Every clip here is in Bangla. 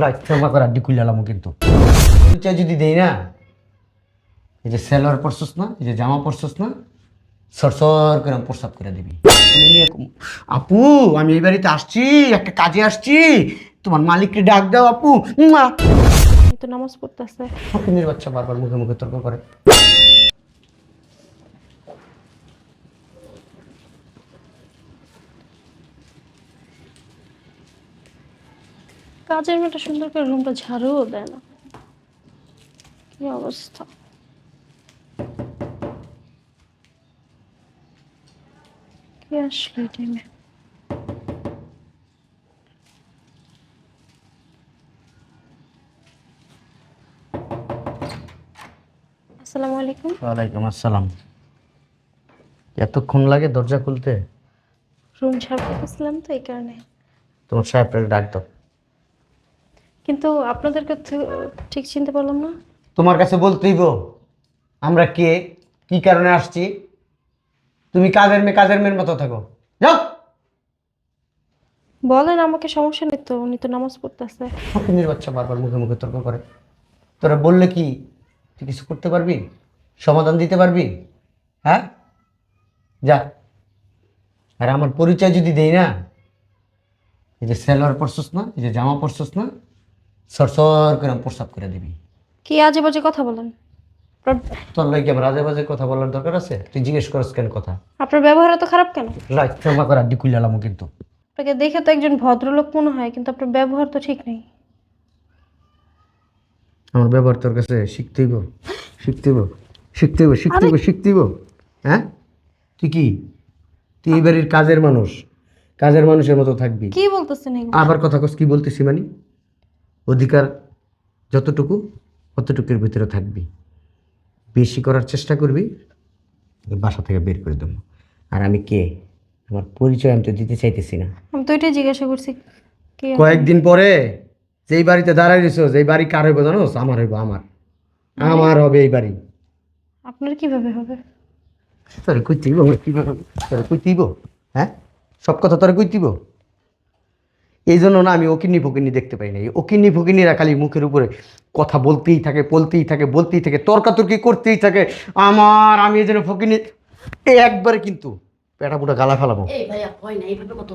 লাইফা করে আড্ডি খুললাম কিন্তু। পরিচয় যদি দেই না এই যে সেলোয়ার পরছস না এই যে জামা পরছস না সরসর করে প্রস্তাব করে দিবি। আপু আমি এই বাড়িতে আসছি একটা কাজে আসছি। তোমার মালিককে ডাক দাও আপু। মা তো নামাজ পড়তেছে। বাচ্চা বারবার মুখে মুখে তর্ক করে। কাজের মেয়েটা সুন্দর করে রুমটা ঝাড়ুও দেয় না। কি অবস্থা? কে আসলো এই টাইমে আসসালামু আলাইকুম। ওয়ালাইকুম আসসালাম। এতক্ষণ লাগে দরজা খুলতে? রুম ঝাড় করতেছিলাম তো এই কারণে। তোমার সাহেবটাকে ডাক দাও। কিন্তু আপনাদেরকে তো ঠিক চিনতে পারলাম না। তোমার কাছে বলতেই গো আমরা কে কি কারণে আসছি? তুমি কাজের মেয়ে কাজের মেয়ের মতো থাকো। যাও। বলেন আমাকে সমস্যা নেই তো উনি তো নামাজ পড়তেছে। ফকিনের বাচ্চা বারবার মুখে মুখে তর্ক করে। তোরা বললে কি তুই কিছু করতে পারবি? সমাধান দিতে পারবি? হ্যাঁ? যা। আর আমার পরিচয় যদি দেই না এই যে সেলোয়ার পরছস না এই যে জামা পরছস না সরসর করে প্রস্তাব করে দিবি। কি আজে বাজে কথা বলেন? তোর লাগে আমার আজে বাজে কথা বলার দরকার আছে? তুই জিজ্ঞেস করস কেন কথা? আপনার ব্যবহার এত খারাপ কেন? রাইট ক্ষমা করে আড্ডি খুললাম কিন্তু। আপনাকে দেখে তো একজন ভদ্রলোক মনে হয় কিন্তু আপনার ব্যবহার তো ঠিক নেই। আমার ব্যবহার তোর কাছে শিখতেইব শিখতে হইব শিখতে হইব হ্যাঁ? তুই কি? তুই এই বাড়ির কাজের মানুষ কাজের মানুষের মতো থাকবি। কি বলতেছেন আবার কথা কস কি বলতেছি মানে? অধিকার যতটুকু অতটুকুর ভিতরে থাকবি। বেশি করার চেষ্টা করবি বাসা থেকে বের করে দেবো। আর আমি কে? আমার পরিচয় আমি তো দিতে চাইতেছি না। আমি তো এটাই জিজ্ঞাসা করছি কে কয়েকদিন পরে যেই বাড়িতে দাঁড়াই রয়েছো যেই বাড়ি কার হইব জানোস আমার হইব আমার। আমার হবে এই বাড়ি। আপনার কীভাবে হবে? তোরে কই দিব কীভাবে তোরে কই দিব হ্যাঁ? সব কথা তোরে কই দিব এই জন্য না আমি ওকিনি ফকিনি দেখতে পাই না এই ওকিনি ফকিনিরা খালি মুখের উপরে কথা বলতেই থাকে বলতেই থাকে বলতেই থাকে তর্কাতর্কি করতেই থাকে। আমার আমি এই জন্য ফকিনি এই একবারে কিন্তু পেটা পুটা গালা ফেলাবো। এই ভাইয়া না এইভাবে কত?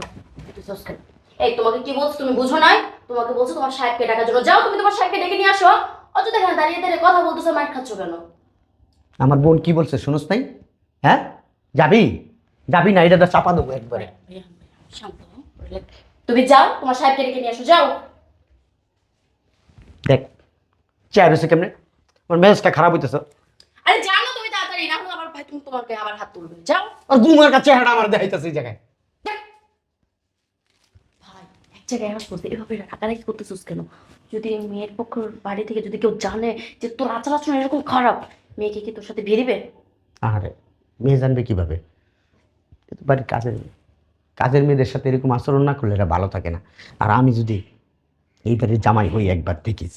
এই তোমাকে কি বলছো? তুমি বুঝো নাই? তোমাকে বলছো তোমার সাহেবকে ডাকার জন্য। যাও তুমি তোমার সাহেবকে ডেকে নিয়ে আসো। অযথা এখানে দাঁড়িয়ে দাঁড়িয়ে কথা বলতেছো মার খাচ্ছ কেন? আমার বোন কি বলছে শুনোস নাই? হ্যাঁ? যাবি? যাবি না এটা চাপা দেবো একবারে। শান্ত। তুমি যাও তোমার সাহেবকে ডেকে নিয়ে আসো যাও। দেখ চেয়ার হয়েছে কেমনে? আমার মেজাজটা খারাপ হইতেছে। আরে জানো তুমি তাড়াতাড়ি না হলে আবার ভাই তুমি তোমাকে আবার হাত তুলবে। যাও। আর গুমার কাছে চেহারা আমার দেখাইতেছে এই জায়গায়। ভাই এক জায়গায় করতে এভাবে রাগারাগি করতেছিস কেন? যদি মেয়ের পক্ষ বাড়ি থেকে যদি কেউ জানে যে তোর আচার আচরণ এরকম খারাপ মেয়েকে কি তোর সাথে বিয়ে দিবে? আরে মেয়ে জানবে কীভাবে? বাড়ির কাজের মেয়ে কাজের মেয়েদের সাথে এরকম আচরণ না করলে এরা ভালো থাকে না। আর আমি যদি এইবারে জামাই হই একবার দেখিস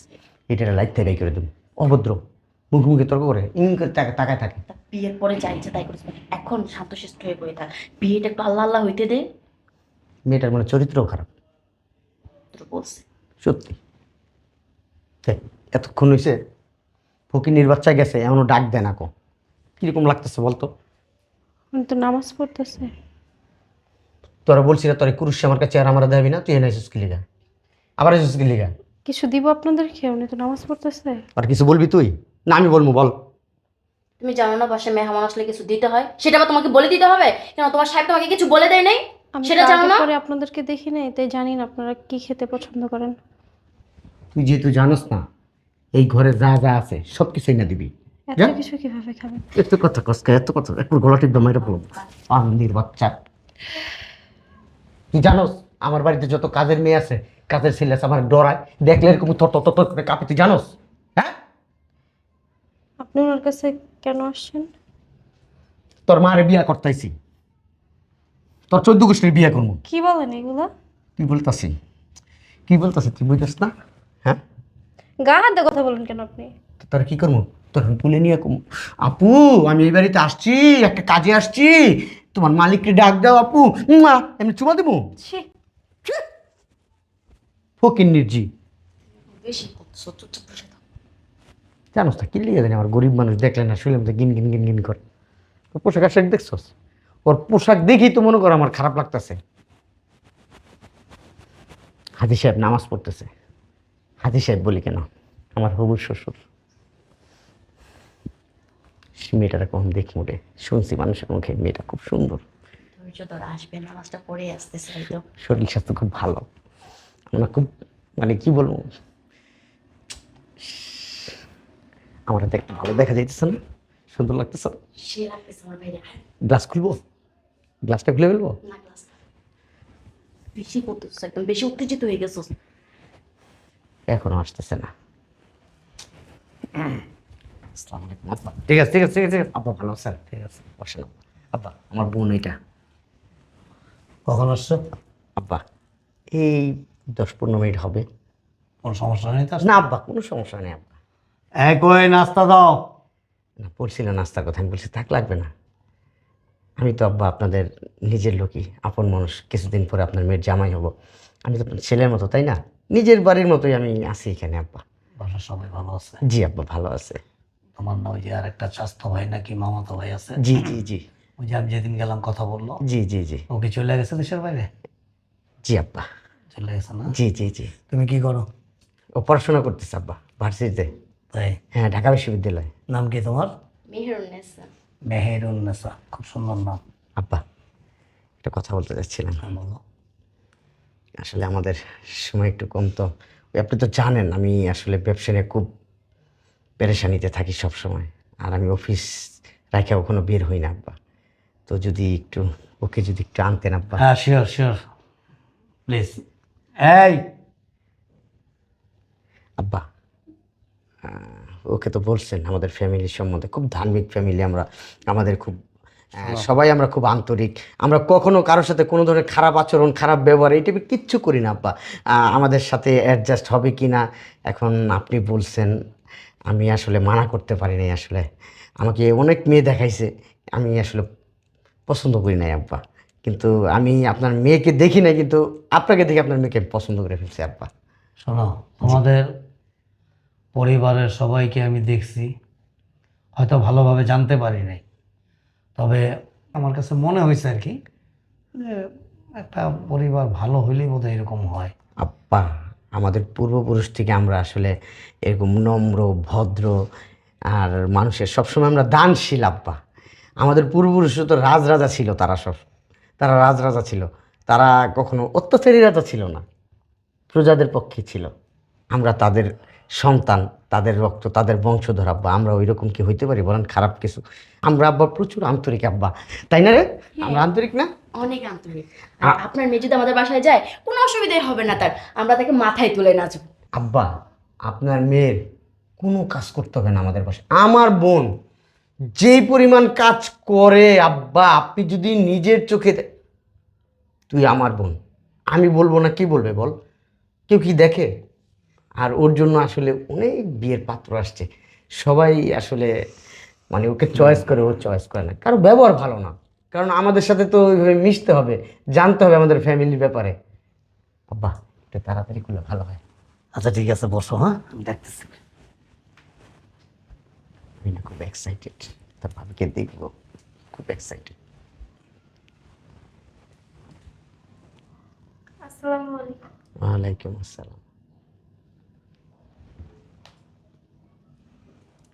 এটা লাইট থেকে করে দেবো। অভদ্র মুখে মুখে তর্ক করে ইং তাকায় থাকে। বিয়ের পরে যা ইচ্ছা তাই করিস। এখন শান্তশিষ্ট হয়ে বয়ে থাক। বিয়েটা একটু আল্লাহ আল্লাহ হইতে দে। মেয়েটার মানে চরিত্রও খারাপ। বলছে। সত্যি। এতক্ষণ হয়েছে ফকিনির বাচ্চা গেছে এমনও ডাক দেয় না কো। কীরকম লাগতেছে বলতো? তো নামাজ পড়তেছে। তোরা বলছি না তোর কুরুষ আমার কাছে আর আমরা দেবি না তুই এনে এসেছিস কি লিগা? আবার এসেছিস কি লিগা? কিছু দিব আপনাদেরকে উনি তো নামাজ পড়তেছে। আর কিছু বলবি তুই? না আমি বলব বল। তুমি জানো না বাসায় মেহমান আসলে কিছু দিতে হয়? সেটা আবার তোমাকে বলে দিতে হবে? কেন তোমার সাহেব তোমাকে কিছু বলে দেয় নাই? সেটা জানো না? পরে আপনাদেরকে দেখি নাই তাই জানি না আপনারা কি খেতে পছন্দ করেন। তুই যেহেতু জানোস না এই ঘরে যা যা আছে সব কিছুই না দিবি। এত কিছু কীভাবে খাবেন? এত কথা কসকা এত কথা একটু গলা টিপ দমাইরা বলো পান্দির বাচ্চা তুই জানোস? আমার বাড়িতে যত কাজের মেয়ে আছে কাজের ছেলে আছে আমার ডরায়। দেখলে এরকম থর থর থর করে কাঁপে তুই জানোস? হ্যাঁ? আপনি ওনার কাছে কেন আসছেন? তোর মারে বিয়া করতেছি তোর চোদ্দ গোষ্ঠীর বিয়া করব কি বলেন এগুলা? কি বলতাছি। কি বলতাছি তুই বুঝতেছ না? হ্যাঁ? গা হাতে কথা বলেন কেন আপনি? তো তোর কি করব তোর তুলে নিয়ে আপু আমি এই বাড়িতে আসছি একটা কাজে আসছি। তোমার মালিককে ডাক দাও আপু। মা এমনি চুমা দেবো? ছি। ফকির নির্জি বেশি বসে থাকো। জানোস তো কি লিখে জানি আমার গরিব মানুষ দেখলে না শুনলাম তো গিন গিন গিন গিন করে। ওর পোশাক আশাক দেখছস? ওর পোশাক দেখেই তো মনে করো আমার খারাপ লাগতেছে। হাজি সাহেব নামাজ পড়তেছে। হাজি সাহেব বলি কেন? আমার হবুর শ্বশুর। মেয়েটার কখন দেখি মোটে শুনছি মানুষের মুখে মেয়েটা খুব সুন্দর। ধৈর্য ধরে আসবে নামাজটা পড়ে আসতেছে হয়তো শরীর স্বাস্থ্য খুব ভালো। আমরা খুব মানে কি বলব? আমার হাতে একটু ভালো দেখা যাইতেছে না? সুন্দর লাগতেছে? সে লাগতেছে আমার বাইরে। গ্লাস খুলবো? গ্লাসটা খুলে ফেলব? না। বেশি করতেছো একদম বেশি উত্তেজিত হয়ে গেছো। এখনও আসতেছে না। আসসালামু আলাইকুম। আব্বা ঠিক আছে ঠিক আছে ঠিক আছে আব্বা ভালো স্যার ঠিক আছে বসেন। আব্বা। আব্বা আমার বোন এটা কখন আসছো? আব্বা এই দশ পনেরো মিনিট হবে। কোনো সমস্যা নেই না আব্বা কোনো সমস্যা নেই আব্বা। এক ওই নাস্তা দাও। না পড়ছিল নাস্তার কথা আমি বলছি থাক লাগবে না। আমি তো আব্বা আপনাদের নিজের লোকই আপন মানুষ। কিছুদিন পরে আপনার মেয়ের জামাই হব। আমি তো আপনার ছেলের মতো তাই না? নিজের বাড়ির মতোই আমি আছি এখানে আব্বা। বাসার সবাই ভালো আছে? জি আব্বা ভালো আছে। তোমার না ওই যে আর একটা স্বাস্থ্য ভাই নাকি মামাতো ভাই আছে। জি জি জি। ওই যে আমি যেদিন গেলাম কথা বলল জি জি জি। ও কি চলে গেছে দেশের বাইরে? জি আব্বা। চলে গেছে না? জি জি জি। তুমি কি করো? ও পড়াশোনা করতেছে আব্বা ভার্সিটিতে। তাই? হ্যাঁ ঢাকা বিশ্ববিদ্যালয়। নাম কি তোমার? মেহেরুন্নেসা মেহেরুন্নেসা খুব সুন্দর নাম। আব্বা একটা কথা বলতে চাচ্ছিলাম। হ্যাঁ, বলো। আসলে আমাদের সময় একটু কম তো ওই আপনি তো জানেন আমি আসলে ব্যবসা নিয়ে খুব পেরেশানিতে থাকি সব সময় আর আমি অফিস রাখা কখনো বের হই না আব্বা। তো যদি একটু ওকে যদি একটু আনতেন আব্বা। হ্যাঁ শিওর শিওর প্লিজ এই! আব্বা ওকে তো বলছেন আমাদের ফ্যামিলির সম্বন্ধে। খুব ধার্মিক ফ্যামিলি আমরা। আমাদের খুব সবাই। আমরা খুব আন্তরিক। আমরা কখনো কারোর সাথে কোনো ধরনের খারাপ আচরণ খারাপ ব্যবহার এই টাইপের কিচ্ছু করি না আব্বা। আমাদের সাথে অ্যাডজাস্ট হবে কি না এখন আপনি বলছেন আমি আসলে মানা করতে পারি নাই আসলে। আমাকে অনেক মেয়ে দেখাইছে আমি আসলে পছন্দ করি নাই আব্বা। কিন্তু আমি আপনার মেয়েকে দেখি না কিন্তু আপনাকে দেখে আপনার মেয়েকে পছন্দ করে ফেলছি আব্বা। শোনো তোমাদের পরিবারের সবাইকে আমি দেখছি হয়তো ভালোভাবে জানতে পারি নাই। তবে আমার কাছে মনে হয়েছে আর কি যে একটা পরিবার ভালো হইলেই বোধহয় এরকম হয়। আব্বা। আমাদের পূর্বপুরুষ থেকে আমরা আসলে এরকম নম্র, ভদ্র আর মানুষের সবসময় আমরা দানশীল আব্বা। আমাদের পূর্বপুরুষ তো রাজরাজা ছিল তারা সব। তারা রাজরাজা ছিল। তারা কখনো অত্যাচারী রাজা ছিল না। প্রজাদের পক্ষে ছিল। আমরা তাদের সন্তান, তাদের রক্ত, তাদের বংশধর আব্বা। আমরা ওই রকম কি হইতে পারি? বলেন, খারাপ কিছু। আমরা আব্বা প্রচুর আন্তরিক আব্বা। তাই না রে? আমরা আন্তরিক না? অনেক আন্তরিক। আর আপনার মেয়ে যদি আমাদের বাসায় যায় কোনো অসুবিধাই হবে না তার। আমরা তাকে মাথায় তুলে নাচবো আব্বা আপনার মেয়ের কোনো কাজ করতে হবে না আমাদের বাসায়। আমার বোন যেই পরিমাণ কাজ করে আব্বা আপনি যদি নিজের চোখে তুই আমার বোন। আমি বলব না কি বলবে বল? কেউ কি দেখে? আর ওর জন্য আসলে অনেক বিয়ের পাত্র আসছে। সবাই আসলে মানে ওকে চয়েস করে ও চয়েস করে না। কারও ব্যবহার ভালো না। কারণ আমাদের সাথে তো ওইভাবে মিশতে হবে জানতে হবে আমাদের ফ্যামিলির ব্যাপারে। আব্বা একটু তাড়াতাড়ি করলে ভালো হয়। আচ্ছা ঠিক আছে বসো হ্যাঁ? আমি দেখতেছি আমি না খুব এক্সাইটেড তার ভাবিকে দেখব। খুব এক্সাইটেড আসসালামু আলাইকুম। ওয়ালাইকুম আসসালাম।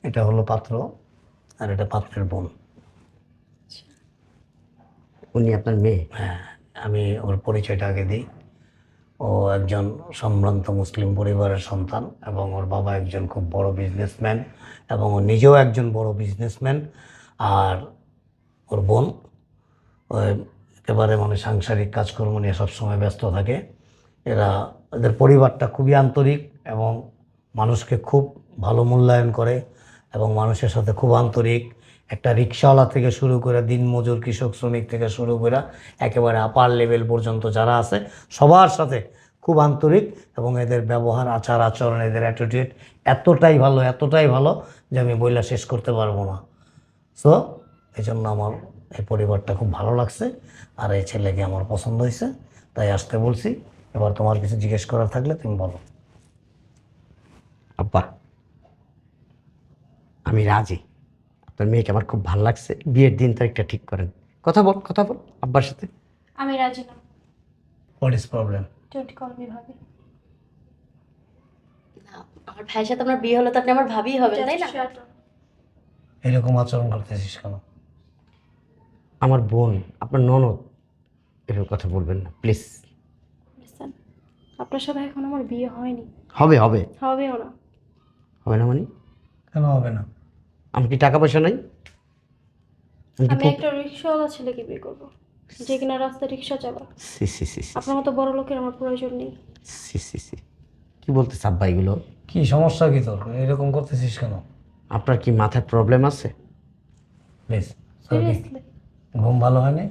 এটা হলো পাত্র আর এটা পাত্রের বোন। উনি আপনার মেয়ে? হ্যাঁ আমি ওর পরিচয়টা আগে দিই। ও একজন সম্ভ্রান্ত মুসলিম পরিবারের সন্তান এবং ওর বাবা একজন খুব বড় বিজনেসম্যান এবং ও নিজেও একজন বড় বিজনেসম্যান আর ওর বোন একেবারে মানে সাংসারিক কাজকর্ম নিয়ে সবসময় ব্যস্ত থাকে। এরা, এদের পরিবারটা খুবই আন্তরিক এবং মানুষকে খুব ভালো মূল্যায়ন করে এবং মানুষের সাথে খুব আন্তরিক। একটা রিক্সাওয়ালা থেকে শুরু করে দিনমজুর কৃষক শ্রমিক থেকে শুরু করে একেবারে আপার লেভেল পর্যন্ত যারা আছে, সবার সাথে খুব আন্তরিক এবং এদের ব্যবহার, আচার আচরণ, এদের অ্যাটিটিউড এতটাই ভালো এতটাই ভালো যে আমি বইলা শেষ করতে পারব না। সো এই জন্য আমার এই পরিবারটা খুব ভালো লাগছে আর এই ছেলেকে আমার পছন্দ হয়েছে, তাই আসতে বলছি। এবার তোমার কিছু জিজ্ঞেস করার থাকলে তুমি বলো। আব্বা, আমি রাজি। আপনার মেয়েকে আমার খুব ভালো লাগছে। বিয়ের দিন তারিখটা ঠিক করেন। কথা বল কথা বল আব্বার সাথে। আমি রাজি না। What is problem don't call me ভাবি। না, আমার ভাইয়ের সাথে আপনার বিয়ে হলে তো আপনি আমার ভাবিই হবেন তাই না. এরকম আচরণ করতেছিস কেন? আমার বোন আপনার ননদ এরকম কথা বলবেন না প্লিজ আপনার সাথে এখন আমার বিয়ে হয়নি। হবে হবে। হবেও না। হবে না মানে? কেন হবে না? আমার কি টাকা পয়সা নাই? আমি একটা রিক্সাওয়ালা ছেলেকে বিয়ে করব। যে কিনা রাস্তায় রিক্সা চালা সি সি সি সি, আপনার মতো বড় লোকের আমার প্রয়োজন নেই। See see see. কি বলতেছে আব্বা এগুলো? কি সমস্যা কি তোর? এরকম করতেছিস কেন? আপনার কি মাথায় প্রবলেম আছে? প্লিজ ঘুম ভালো হয়নি?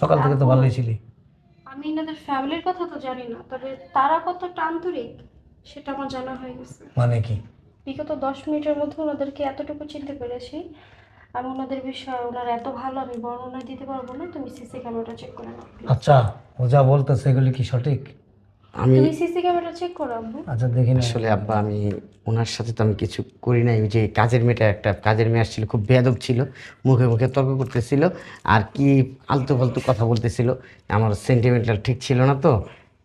সকাল থেকে তো ভালোই ছিলি। আমি এনাদের ফ্যামিলির কথা তো জানি না তবে তারা কতটা আন্তরিক সেটা আমার জানা হয়ে গেছে। মানে কি? বিগত দশ মিনিটের মধ্যে ওনাদেরকে এতটুকু চিনতে পেরেছি। আমি ওনাদের বিষয়ে ওনারা এত ভালো আমি বর্ণনা দিতে পারব না তুমি সিসি ক্যামেরাটা চেক করে নাও আচ্ছা ও যা বলতেছে এগুলি কি সঠিক? আমি তুমি সিসি ক্যামেরা চেক করো আব্বু। আচ্ছা দেখি না। আসলে আব্বা আমি ওনার সাথে তো আমি কিছু করি নাই ওই যে কাজের মেয়েটা একটা কাজের মেয়ে আসছিল খুব বেয়াদব ছিল মুখে মুখে তর্ক করতেছিল আর কি আলতু ফালতু কথা বলতেছিল আমার সেন্টিমেন্টাল ঠিক ছিল না তো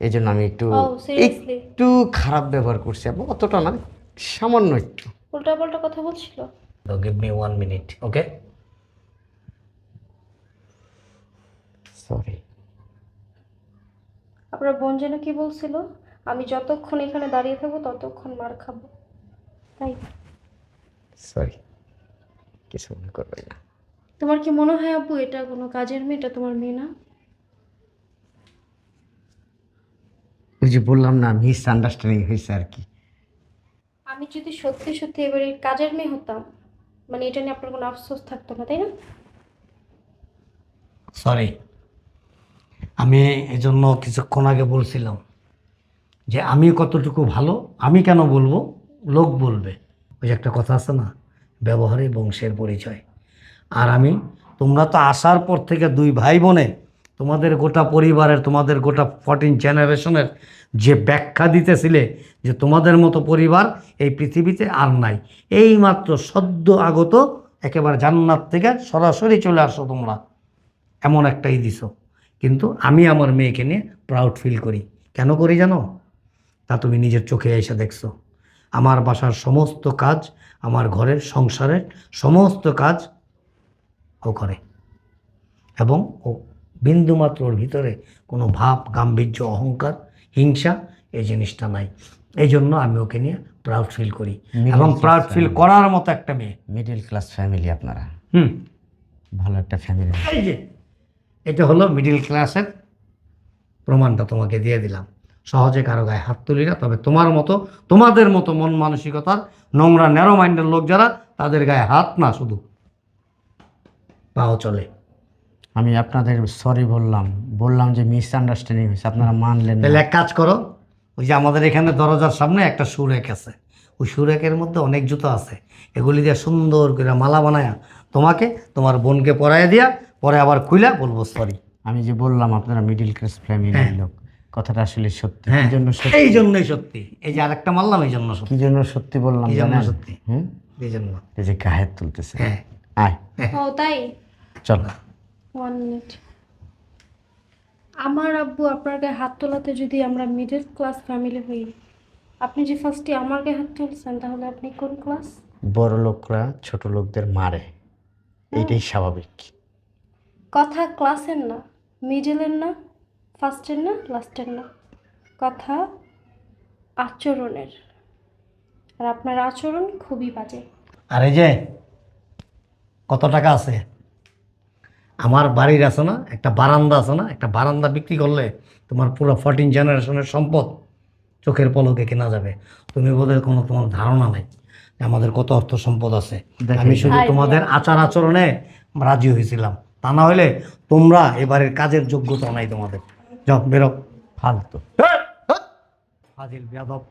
এই জন্য আমি একটু সিরিয়াসলি একটু খারাপ ব্যবহার করছি আব্বা অতটা না। সামান্য একটু। উল্টা পাল্টা কথা বলছিল? Give me one minute okay sorry আপনার বোন যেন কি বলছিল? আমি যতক্ষণ এখানে দাঁড়িয়ে থাকব ততক্ষণ মার খাব। তাই সরি কিছু মনে করবে না। তোমার কি মনে হয় আব্বু এটা কোনো কাজের মেয়ে? এটা তোমার মেয়ে না? ওই যে বললাম না মিস আন্ডারস্ট্যান্ডিং হয়েছে আর কি। আমি যদি সত্যি সত্যি এবারে কাজের মেয়ে হতাম মানে এটা নিয়ে আপনার কোনো আফসোস থাকতো না, তাই না? সরি আমি এই জন্য কিছুক্ষণ আগে বলছিলাম যে আমি কতটুকু ভালো, আমি কেন বলব? লোক বলবে। ওই একটা কথা আছে না ব্যবহারে বংশের পরিচয়। আর আমি, তোমরা তো আসার পর থেকে দুই ভাই বোনে তোমাদের গোটা পরিবারের, তোমাদের গোটা ফর্টিন জেনারেশনের যে ব্যাখ্যা দিতেছিলে যে তোমাদের মতো পরিবার এই পৃথিবীতে আর নাই। এই মাত্র সদ্য আগত একেবারে জান্নাত থেকে সরাসরি চলে আসো তোমরা। এমন একটাই দিছ। কিন্তু আমি আমার মেয়েকে নিয়ে প্রাউড ফিল করি। কেন করি জানো? তা তুমি নিজের চোখে এসে দেখছ। আমার বাসার সমস্ত কাজ, আমার ঘরের সংসারের সমস্ত কাজ ও করে। এবং ও বিন্দুমাত্র ওর ভিতরে কোনো ভাব গাম্ভীর্য অহংকার হিংসা এই জিনিসটা নাই। এই জন্য আমি ওকে নিয়ে প্রাউড ফিল করি। এবং প্রাউড ফিল করার মতো একটা মেয়ে। মিডল ক্লাস ফ্যামিলি আপনারা। হুম। ভালো একটা ফ্যামিলি এই যে এটা হলো মিডিল ক্লাসের প্রমাণটা তোমাকে দিয়ে দিলাম। সহজে কারও গায়ে হাত তুলি না তবে তোমার মতো তোমাদের মতো মন মানসিকতার নোংরা ন্যারো মাইন্ডের লোক যারা তাদের গায়ে হাত না শুধু পাও চলে। আমি আপনাদের সরি বললাম। বললাম যে মিস আন্ডারস্ট্যান্ডিং হয়েছে আপনারা মানলেন না। তাহলে এক কাজ করো ওই যে আমাদের এখানে দরজার সামনে একটা সুরেক আছে। ওই সুরেকের মধ্যে অনেক জুতো আছে। এগুলি দিয়ে সুন্দর করে মালা বানায়া তোমাকে তোমার বোনকে পরায় দিয়া পরে আবার খুইলা বলব সরি আমি যে বললাম আপনারা মিডিল ক্লাস ফ্যামিলির লোক কথাটা আসলে সত্যি। হ্যাঁ। কি জন্য সত্যি? এই জন্যই সত্যি। এই যে আরেকটা মারলাম এই জন্য সত্যি। কি জন্য সত্যি বললাম এই জন্য সত্যি? হুম? এই জন্য। এই যে গায়ের তুলতেছে। হ্যাঁ। আয়। ও তাই? চল। ওয়ান মিনিট আমার আব্বু আপনার গায়ে হাত তোলাতে যদি আমরা মিডল ক্লাস ফ্যামিলি হই আপনি যে ফার্স্টে আমার গায়ে হাত তুলছেন তাহলে আপনি কোন ক্লাস বড় লোকরা ছোট লোকদের মারে এইটাই স্বাভাবিক। কথা ক্লাসের না মিডলের না ফার্স্টের না লাস্টের না। কথা আচরণের। আর আপনার আচরণ খুবই বাজে। আরে যে কত টাকা আছে? আমার বাড়ির আছে না একটা বারান্দা আছে না একটা বারান্দা বিক্রি করলে তোমার পুরো ফর্টিন জেনারেশনের সম্পদ চোখের পলকে কেনা যাবে। তুমি বোধহয় কোনো তোমার ধারণা নেই আমাদের কত অর্থ সম্পদ আছে। আমি শুধু তোমাদের আচার আচরণে রাজি হয়েছিলাম। তা না হলে তোমরা এবারের কাজের যোগ্যতা নাই তোমাদের। যাও বেরো। ফালতু। ফাজিল বেয়াদব।